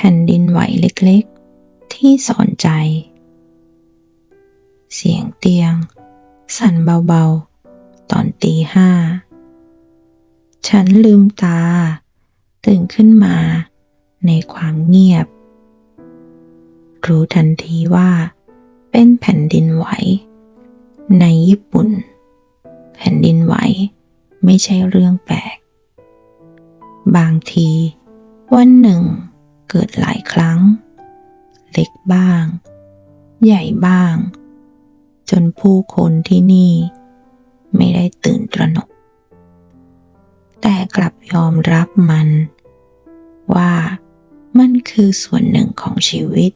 แผ่นดินไหวเล็กๆ ที่สอนใจ เสียงเตียง สั่นเบาๆ ตอนตีห้า ฉันลืมตา ตื่นขึ้นมาในความเงียบ รู้ทันทีว่าเป็นแผ่นดินไหว ในญี่ปุ่น แผ่นดินไหวไม่ใช่เรื่องแปลก บางที วันหนึ่ง เกิดหลายครั้ง เล็กบ้าง ใหญ่บ้าง จนผู้คนที่นี่ ไม่ได้ตื่นตระหนก แต่กลับยอมรับมัน ว่ามันคือส่วนหนึ่งของชีวิต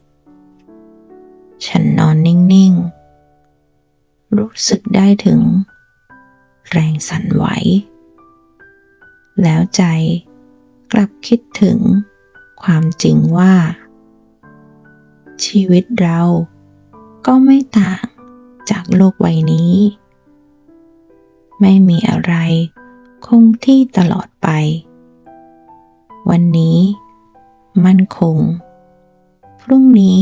ฉันนอนนิ่ง ๆ รู้สึกได้ถึง แรงสั่นไหว แล้วใจกลับคิดถึง ความจริงว่า ชีวิตเราก็ไม่ต่างจากโลกใบนี้ ไม่มีอะไรคงที่ตลอดไป วันนี้ มั่นคง พรุ่งนี้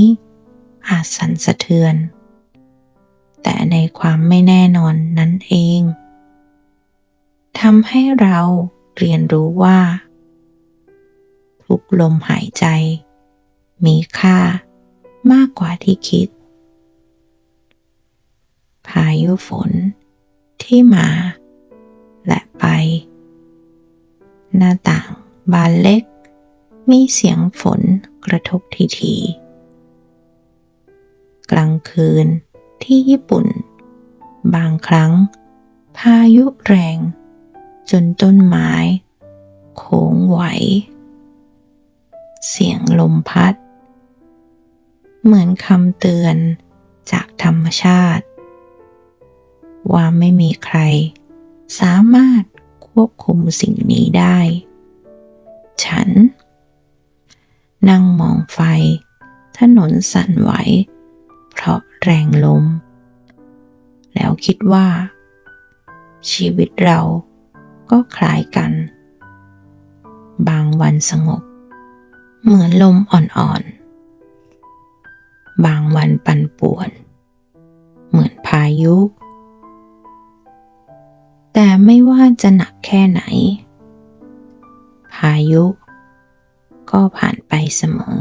อาจสั่นสะเทือน แต่ในความไม่แน่นอนนั้นเองทำให้เราเรียนรู้ว่า ทุกลมหายใจ มีค่ามากกว่าที่คิด พายุฝนที่มา และไป หน้าต่างบานเล็ก มีเสียงฝนกระทบทีทีกลางคืนที่ญี่ปุ่น บางครั้ง พายุแรง จนต้นไม้ โค้งไหว เสียงลมพัด เหมือนคำเตือนจากธรรมชาติ ว่าไม่มีใคร สามารถควบคุมสิ่งนี้ได้ ฉัน นั่งมองไฟ ถนนสั่นไหว เพราะแรงลม แล้วคิดว่า ชีวิตเราก็คล้ายกัน บางวันสงบ เหมือนลมอ่อนๆ บางวันปั่นป่วน เหมือนพายุ แต่ไม่ว่าจะหนักแค่ไหน พายุ ก็ผ่านไปเสมอ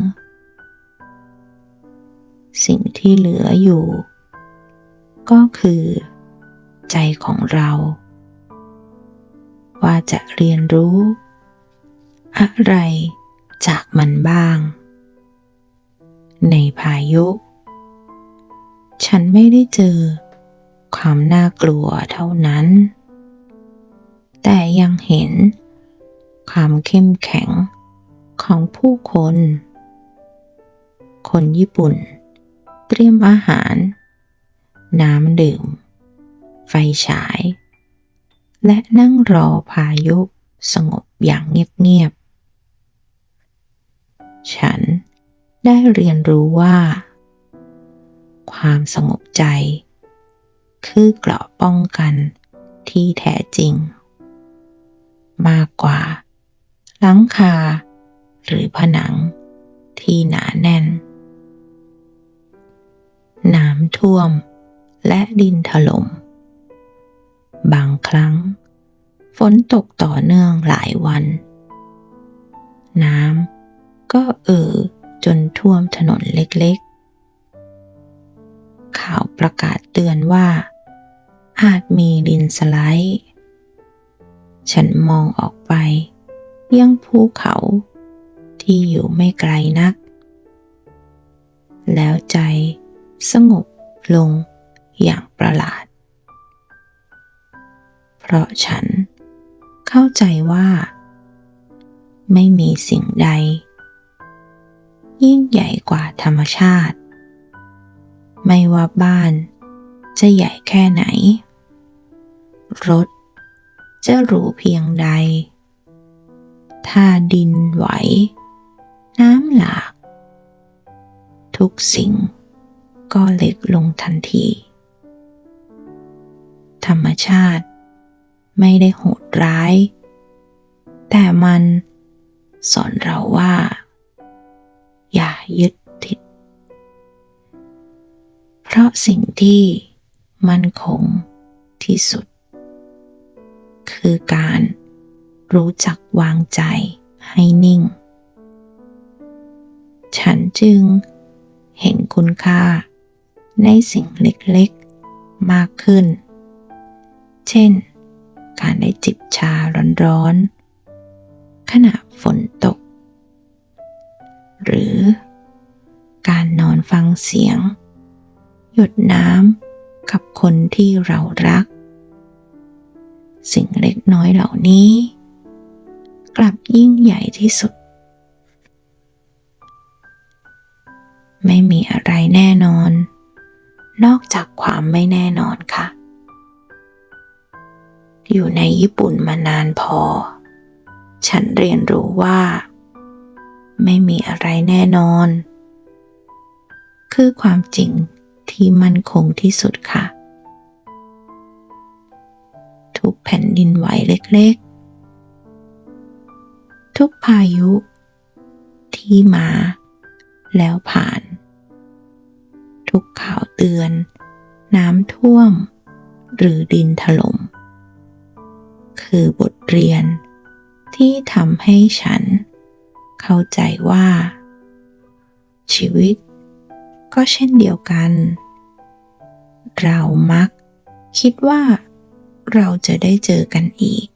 สิ่งที่เหลืออยู่ ก็คือ ใจของเรา ว่าจะเรียนรู้ อะไร จากมันบ้าง ในพายุ ฉันไม่ได้เจอ ความน่ากลัวเท่านั้น แต่ยังเห็น ความเข้มแข็งของผู้คน คนญี่ปุ่น เตรียมอาหาร น้ำดื่ม ไฟฉาย และนั่งรอพายุสงบอย่างเงียบ ฉันได้เรียนรู้ว่า ความสงบใจ คือเกราะป้องกันที่แท้จริง มากกว่าหลังคา หรือผนังที่หนาแน่น น้ำท่วมและดินถลม่ม บางครั้ง ฝนตกต่อเนื่องหลายวัน น้ำ ก็เอ่อจนท่วมถนนเล็กๆ ข่าวประกาศเตือนว่า อาจมีดินสไลด์ ฉันมองออกไป ยังภูเขาที่อยู่ไม่ไกลนัก แล้วใจสงบลงอย่างประหลาด เพราะฉันเข้าใจว่า ไม่มีสิ่งใด ยิ่งใหญ่กว่าธรรมชาติ ไม่ว่าบ้านจะใหญ่แค่ไหน รถจะหรูเพียงใด ถ้าดินไหว น้ำหลาก ทุกสิ่งก็เล็กลงทันที ธรรมชาติไม่ได้โหดร้าย แต่มันสอน สิ่งที่มั่นคงที่สุด คือการรู้จักวางใจให้นิ่ง ฉันจึงเห็นคุณค่าในสิ่งเล็กๆมากขึ้น เช่น การได้จิบชาร้อนๆ ขณะฝนตก หรือการนอนฟังเสียง หยดน้ำกับคนที่เรารัก สิ่งเล็กน้อยเหล่านี้ กลับยิ่งใหญ่ที่สุด ไม่มีอะไรแน่นอน นอกจากความไม่แน่นอนค่ะ อยู่ในญี่ปุ่นมานานพอ ฉันเรียนรู้ว่า ไม่มีอะไรแน่นอน คือความจริง ที่มั่นคงที่สุดค่ะ ทุกแผ่นดินไหวเล็กๆ ทุกพายุ ที่มา แล้วผ่าน ทุกข่าวเตือน น้ำท่วม หรือดินถลม่มคือบทเรียนที่ทำให้ฉัน เข้าใจว่า ชีวิต ก็เช่นเดียวกัน เรามักคิดว่าเราจะได้เจอกันอีก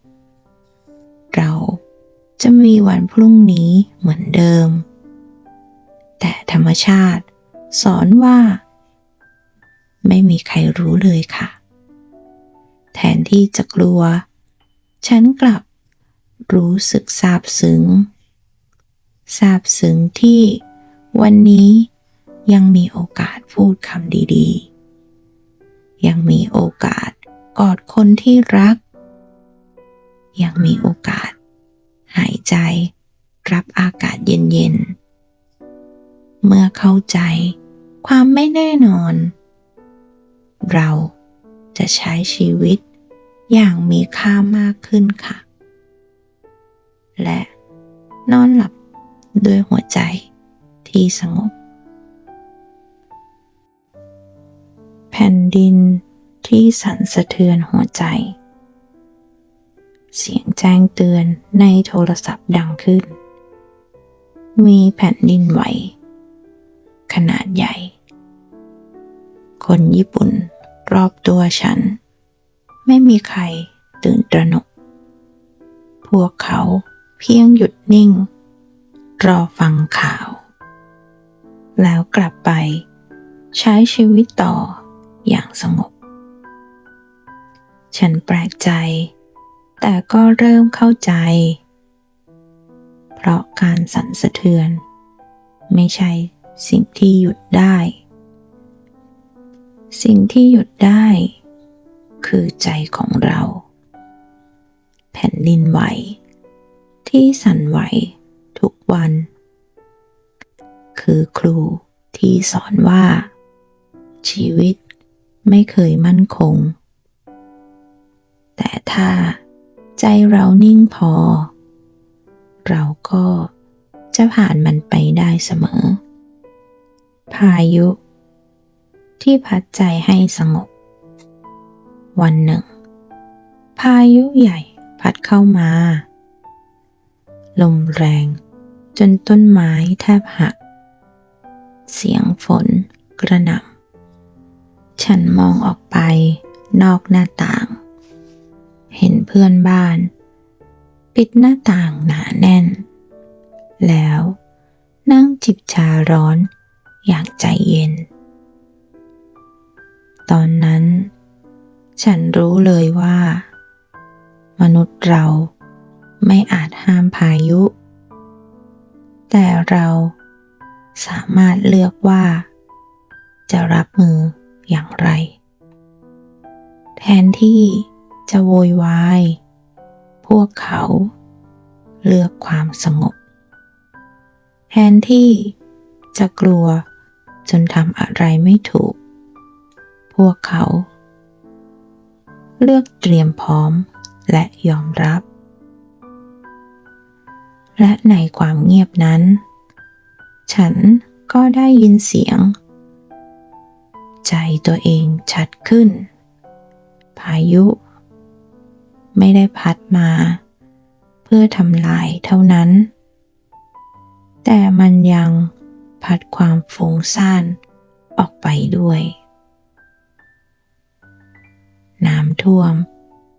เราจะมีวันพรุ่งนี้เหมือนเดิม แต่ธรรมชาติสอนว่า ไม่มีใครรู้เลยค่ะ แทนที่จะกลัว ฉันกลับรู้สึกซาบซึ้งซาบซึ้งที่วันนี้ ยังมีโอกาสพูดคำดีๆ ยังมีโอกาสกอดคนที่รัก ยังมีโอกาส หายใจรับอากาศเย็นๆ เมื่อเข้าใจความไม่แน่นอน เราจะใช้ชีวิตอย่างมีค่ามากขึ้นค่ะ และนอนหลับด้วยหัวใจที่สงบ แผ่นดินที่สั่นสะเทือนหัวใจ เสียงแจ้งเตือนในโทรศัพท์ดังขึ้น มีแผ่นดินไหว ขนาดใหญ่ คนญี่ปุ่นรอบตัวฉัน ไม่มีใครตื่นตระหนก พวกเขาเพียงหยุดนิ่ง รอฟังข่าว แล้วกลับไปใช้ชีวิตต่อ อย่างสงบ ฉันแปลกใจ แต่ก็เริ่มเข้าใจ เพราะการสั่นสะเทือน ไม่ใช่สิ่งที่หยุดได้ สิ่งที่หยุดได้ คือใจของเรา แผ่นดินไหว ที่สั่นไหวทุกวัน คือครูที่สอนว่าชีวิต ไม่เคยมั่นคง แต่ถ้าใจเรานิ่งพอ เราก็จะผ่านมันไปได้เสมอ พายุ ที่พัดใจให้สงบ วันหนึ่ง พายุใหญ่พัดเข้ามา ลมแรงจนต้นไม้แทบหัก เสียงฝนกระหน่ำ ฉันมองออกไปนอกหน้าต่าง เห็นเพื่อนบ้าน ปิดหน้าต่างหนาแน่น แล้วนั่งจิบชาร้อนอย่างใจเย็น ตอนนั้น ฉันรู้เลยว่า มนุษย์เราไม่อาจห้ามพายุ แต่เราสามารถเลือกว่า จะรับมือ อย่างไร แทนที่จะโวยวาย พวกเขาเลือกความสงบ แทนที่จะกลัวจนทำอะไรไม่ถูก พวกเขา เลือกเตรียมพร้อมและยอมรับ และในความเงียบนั้น ฉันก็ได้ยินเสียง ใจตัวเองชัดขึ้น พายุ ไม่ได้พัดมา เพื่อทำลายเท่านั้น แต่มันยังพัดความฟุ้งซ่านออกไปด้วย น้ำท่วม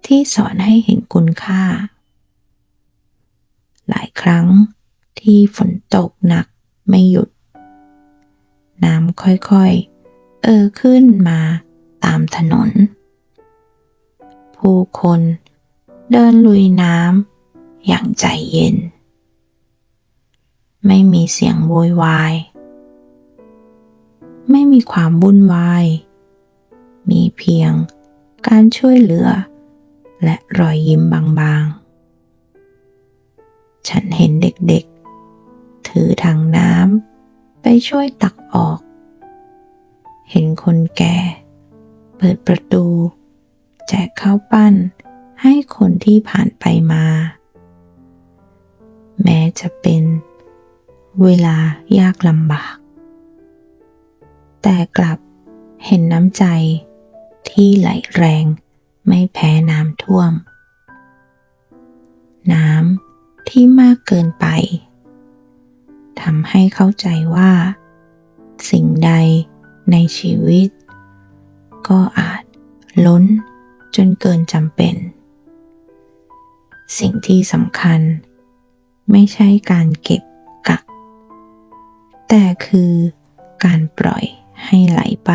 ที่สอนให้เห็นคุณค่า หลายครั้งที่ฝนตกหนักไม่หยุด น้ำค่อยๆ เอ่อขึ้นมาตามถนน ผู้คนเดินลุยน้ำอย่างใจเย็น ไม่มีเสียงโวยวาย ไม่มีความวุ่นวาย มีเพียงการช่วยเหลือ และรอยยิ้มบางๆ ฉันเห็นเด็กๆ ถือถังน้ำไปช่วยตักออก เห็นคนแก่ เปิดประตู แจกข้าวปั้นให้คนที่ผ่านไปมา แม้จะเป็นเวลายากลำบาก แต่กลับเห็นน้ำใจที่ไหลแรงไม่แพ้น้ำท่วม น้ำที่มากเกินไปทำให้เข้าใจว่า สิ่งใด ในชีวิต ก็อาจล้นจนเกินจำเป็น สิ่งที่สำคัญ ไม่ใช่การเก็บกัก แต่คือการปล่อยให้ไหลไป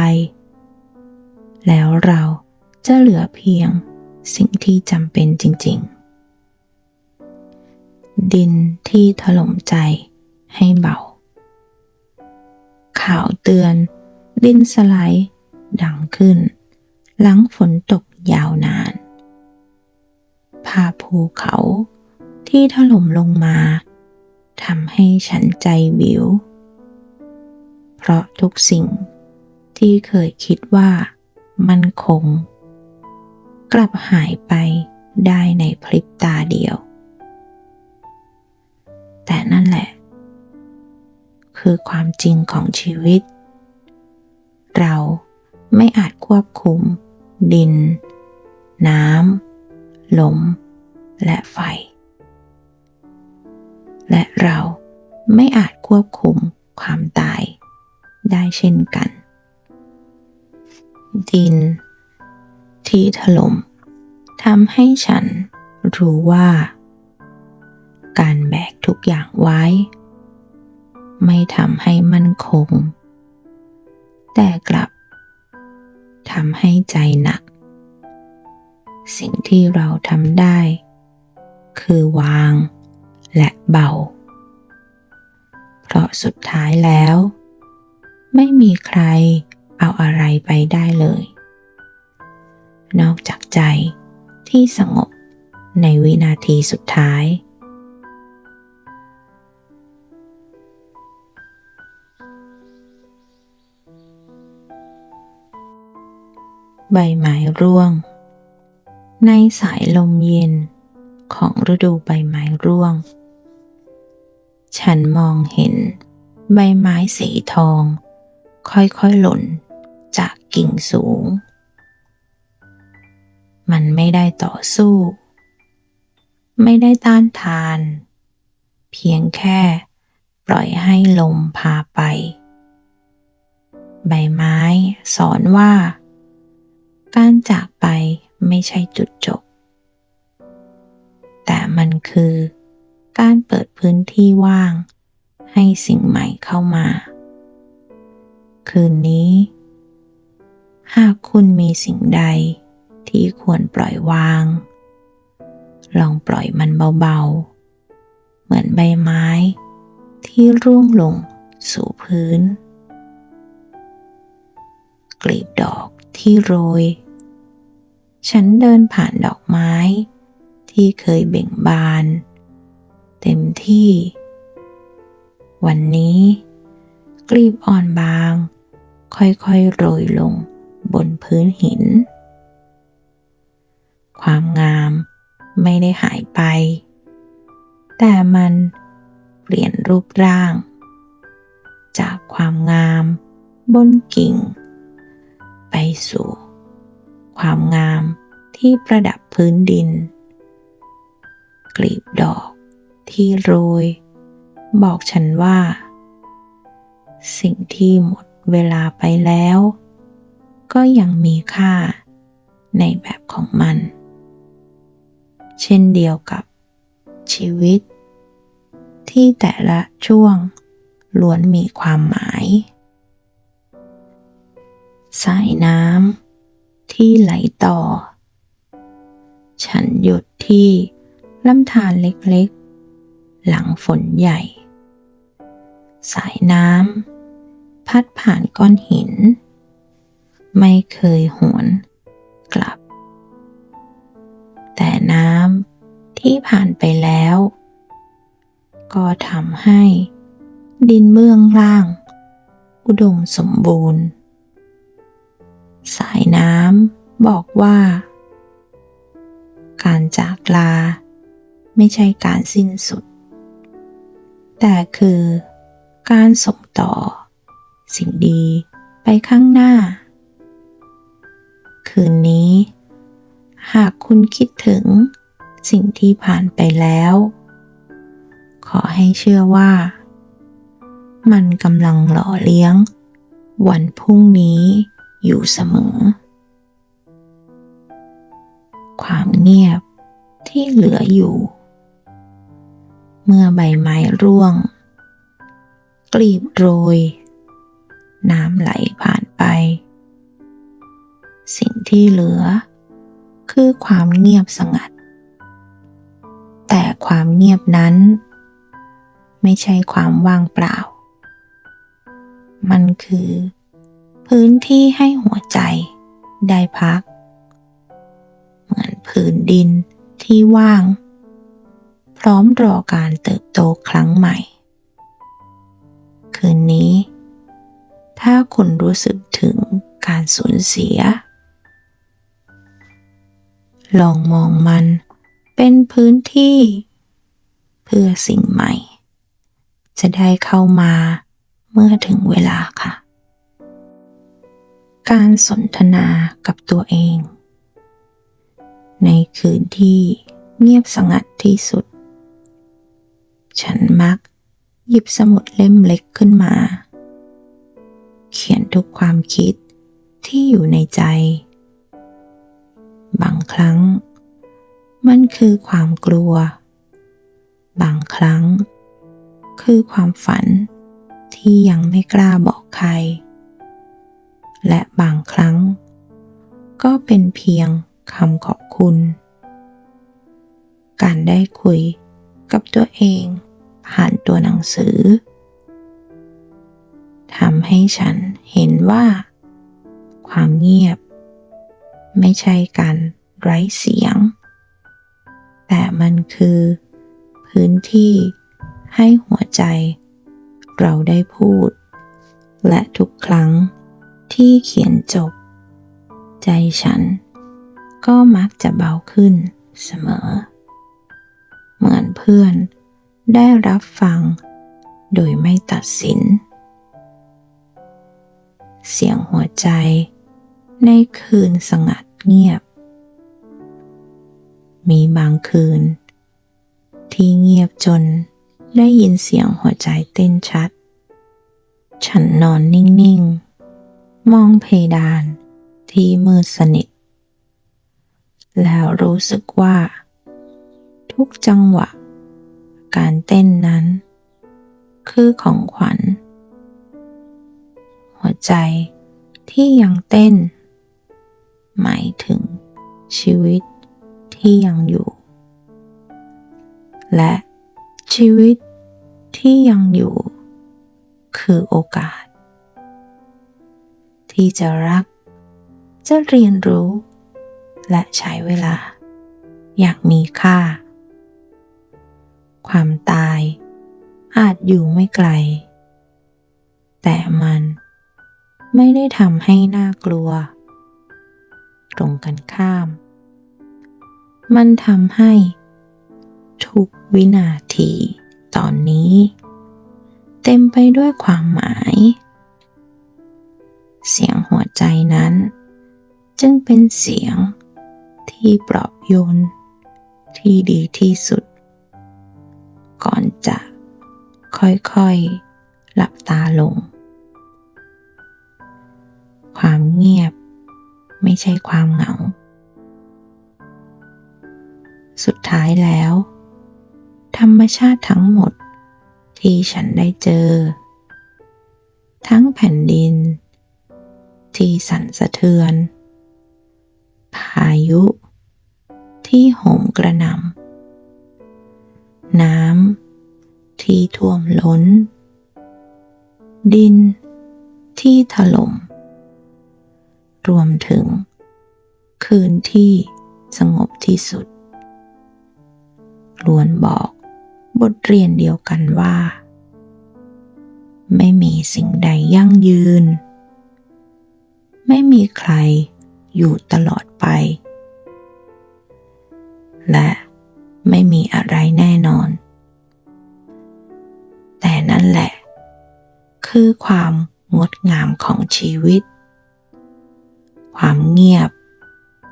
แล้วเราจะเหลือเพียงสิ่งที่จำเป็นจริง ๆ ดินที่ถล่มใจให้เบา ข่าวเตือน ดินสไลด์ดังขึ้น หลังฝนตกยาวนาน ภาพภูเขาที่ถล่มลงมาทำให้ฉันใจวิว เพราะทุกสิ่งที่เคยคิดว่ามันคง กลับหายไปได้ในพริบตาเดียว แต่นั่นแหละ คือความจริงของชีวิต เราไม่อาจควบคุม ดิน น้ำลม และไฟ และเราไม่อาจควบคุมความตาย ได้เช่นกัน ดิน ที่ถล่มทำให้ฉันรู้ว่า การแบกทุกอย่างไว้ ไม่ทำให้มั่นคง แต่กลับทำให้ใจหนัก สิ่งที่เราทำได้ คือวางและเบา เพราะสุดท้ายแล้ว ไม่มีใครเอาอะไรไปได้เลย นอกจากใจที่สงบในวินาทีสุดท้าย ใบไม้ร่วง ในสายลมเย็นของฤดูใบไม้ร่วง ฉันมองเห็นใบไม้สีทอง ค่อยๆหล่นจากกิ่งสูง มันไม่ได้ต่อสู้ ไม่ได้ต้านทาน เพียงแค่ปล่อยให้ลมพาไป ใบไม้สอนว่า การจากไปไม่ใช่จุดจบ แต่มันคือการเปิดพื้นที่ว่าง ให้สิ่งใหม่เข้ามา คืนนี้ หากคุณมีสิ่งใดที่ควรปล่อยวาง ลองปล่อยมันเบาๆ เหมือนใบไม้ ที่ร่วงลงสู่พื้น กลีบดอก ที่โรย ฉันเดินผ่านดอกไม้ ที่เคยเบ่งบาน เต็มที่ วันนี้ กลีบอ่อนบาง ค่อยๆโรยลงบนพื้นหิน ความงามไม่ได้หายไป แต่มันเปลี่ยนรูปร่าง จากความงามบนกิ่ง ไปสู่ ความงามที่ประดับพื้นดิน กลีบดอกที่โรย บอกฉันว่า สิ่งที่หมดเวลาไปแล้ว ก็ยังมีค่าในแบบของมัน เช่นเดียวกับชีวิต ที่แต่ละช่วงล้วนมีความหมาย สายน้ำที่ไหลต่อ ฉันหยุดที่ลำธารเล็กๆ หลังฝนใหญ่ สายน้ำพัดผ่านก้อนหิน ไม่เคยหวนกลับ แต่น้ำที่ผ่านไปแล้ว ก็ทำให้ดินเบื้องล่าง อุดมสมบูรณ์ สายน้ำบอกว่า การจากลา ไม่ใช่การสิ้นสุด แต่คือการส่งต่อ สิ่งดีไปข้างหน้า คืนนี้ หากคุณคิดถึงสิ่งที่ผ่านไปแล้ว ขอให้เชื่อว่า มันกำลังหล่อเลี้ยง วันพรุ่งนี้ อยู่เสมอ ความเงียบที่เหลืออยู่ เมื่อใบไม้ร่วง กลีบโรย น้ำไหลผ่านไป สิ่งที่เหลือ คือความเงียบสงัด แต่ความเงียบนั้น ไม่ใช่ความว่างเปล่า มันคือ พื้นที่ให้หัวใจได้พัก เหมือนผืนดินที่ว่าง พร้อมรอการเติบโตครั้งใหม่ คืนนี้ ถ้าคุณรู้สึกถึงการสูญเสีย ลองมองมันเป็นพื้นที่ เพื่อสิ่งใหม่ จะได้เข้ามาเมื่อถึงเวลาค่ะ การสนทนากับตัวเอง ในคืนที่เงียบสงัดที่สุด ฉันมักหยิบสมุดเล่มเล็กขึ้นมา เขียนทุกความคิดที่อยู่ในใจ บางครั้ง มันคือความกลัว บางครั้ง คือความฝันที่ยังไม่กล้าบอกใคร และบางครั้ง ก็เป็นเพียงคำขอบคุณ การได้คุยกับตัวเองผ่านตัวหนังสือทำให้ฉันเห็นว่า ความเงียบ ไม่ใช่การไร้เสียง แต่มันคือ พื้นที่ให้หัวใจ เราได้พูด และทุกครั้ง ที่เขียนจบ ใจฉันก็มักจะเบาขึ้นเสมอ เหมือนเพื่อนได้รับฟัง โดยไม่ตัดสิน เสียงหัวใจในคืนสงัดเงียบ มีบางคืน ที่เงียบจนได้ยินเสียงหัวใจเต้นชัด ฉันนอนนิ่ง ๆ มองเพดานที่มืดสนิท แล้วรู้สึกว่า ทุกจังหวะ การเต้นนั้น คือของขวัญ หัวใจที่ยังเต้น หมายถึงชีวิตที่ยังอยู่ และชีวิตที่ยังอยู่ คือโอกาส ที่จะรัก จะเรียนรู้ และใช้เวลา อย่างมีค่า ความตายอาจอยู่ไม่ไกล แต่มันไม่ได้ทำให้น่ากลัว ตรงกันข้าม มันทำให้ ทุกวินาทีตอนนี้ เต็มไปด้วยความหมาย เสียงหัวใจนั้น จึงเป็นเสียงที่ปลอบโยนที่ดีที่สุด ก่อนจะค่อยๆหลับตาลง ความเงียบไม่ใช่ความเหงา สุดท้ายแล้ว ธรรมชาติทั้งหมดที่ฉันได้เจอ ทั้งแผ่นดิน ที่สั่นสะเทือน พายุ ที่โหมกระหน่ำน้ำที่ท่วมล้น ดิน ที่ถล่ม รวมถึง คืนที่สงบที่สุดล้วนบอกบทเรียนเดียวกันว่า ไม่มีสิ่งใดยั่งยืน ไม่มีใครอยู่ตลอดไป และไม่มีอะไรแน่นอน แต่นั่นแหละ คือความงดงามของชีวิต ความเงียบ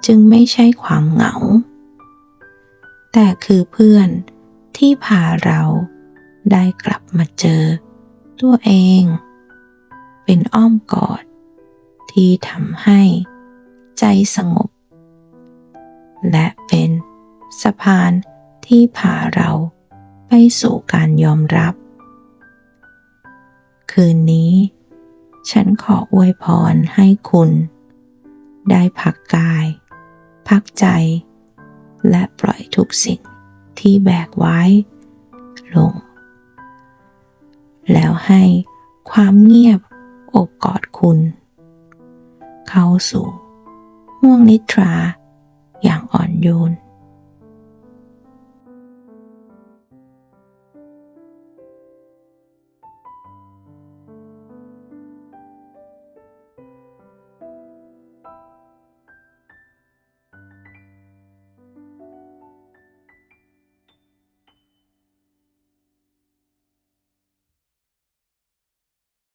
จึงไม่ใช่ความเหงา แต่คือเพื่อนที่พาเราได้กลับมาเจอตัวเอง เป็นอ้อมกอด ที่ทำให้ใจสงบ และเป็นสะพานที่พาเราไปสู่การยอมรับ คืนนี้ ฉันขออวยพรให้คุณ ได้พักกาย พักใจ และปล่อยทุกสิ่งที่แบกไว้ ลง แล้วให้ความเงียบโอบกอดคุณ เข้าสู่ห่วงนิทราอย่างอ่อนโยน